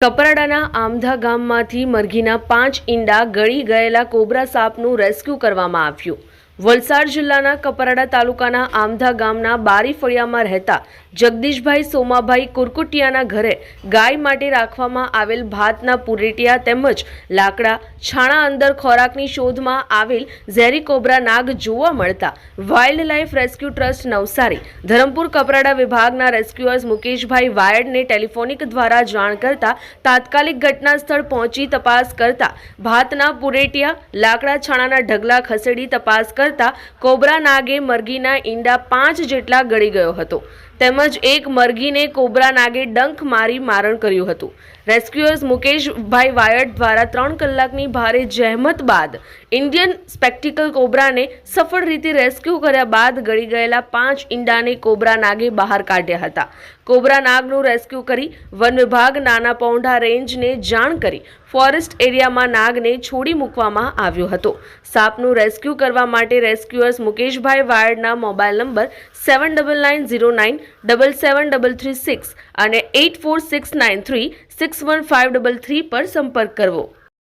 કપરાડાના આમધા ગામમાંથી મરઘીના પાંચ ઈંડા ગળી ગયેલા કોબરા સાપનું રેસ્ક્યુ કરવામાં આવ્યું. વલસાડ જિલ્લાના કપરાડા તાલુકાના આમધા ગામના બારી ફળિયામાં રહેતા જગદીશભાઈ સોમાભાઈ કુરકુટિયાના ઘરે ગાય માટે રાખવામાં આવેલ ભાતના પુરેટિયા તેમજ લાકડા છાણા અંદર ખોરાકની શોધમાં આવેલ ઝેરી કોબરા નાગ જોવા મળતા wild life rescue trust Navsari, Dharampur Kaprada વિભાગના રેસ્ક્યુઅર્સ મુકેશભાઈ વાયડને ટેલિફોનિક દ્વારા જાણ કરતા તાત્કાલિક ઘટના સ્થળ પહોંચી તપાસ કરતા ભાતના પુરેટિયા, લાકડા છાણાના ઢગલા ખસેડી તપાસ કરતા કોબરા નાગે મરઘીના ઈંડા પાંચ જેટલા ગળી ગયો હતો. તેમજ એક મરઘીને કોબરા નાગે ડંખ મારી મારણ કર્યું હતું. રેસ્ક્યુઅર્સ મુકેશભાઈ વાયડ દ્વારા ત્રણ કલાકની ભારે જહેમત બાદ ઇન્ડિયન સ્પેક્ટિકલ કોબરાને સફળ રીતે રેસ્ક્યુ કર્યા બાદ ગળી ગયેલા પાંચ ઈંડાને કોબરા નાગે બહાર કાઢ્યા હતા. કોબરા નાગનું રેસ્ક્યુ કરી વન વિભાગ નાના પૌંઢા રેન્જને જાણ કરી ફોરેસ્ટ એરિયામાં નાગને છોડી મૂકવામાં આવ્યો હતો. સાપનું રેસ્ક્યુ કરવા માટે rescuers Mukeshbhai વાયડના mobile number seven double nine zero nine double seven double three six અને eight four six nine three six one five double three પર સંપર્ક કરવો.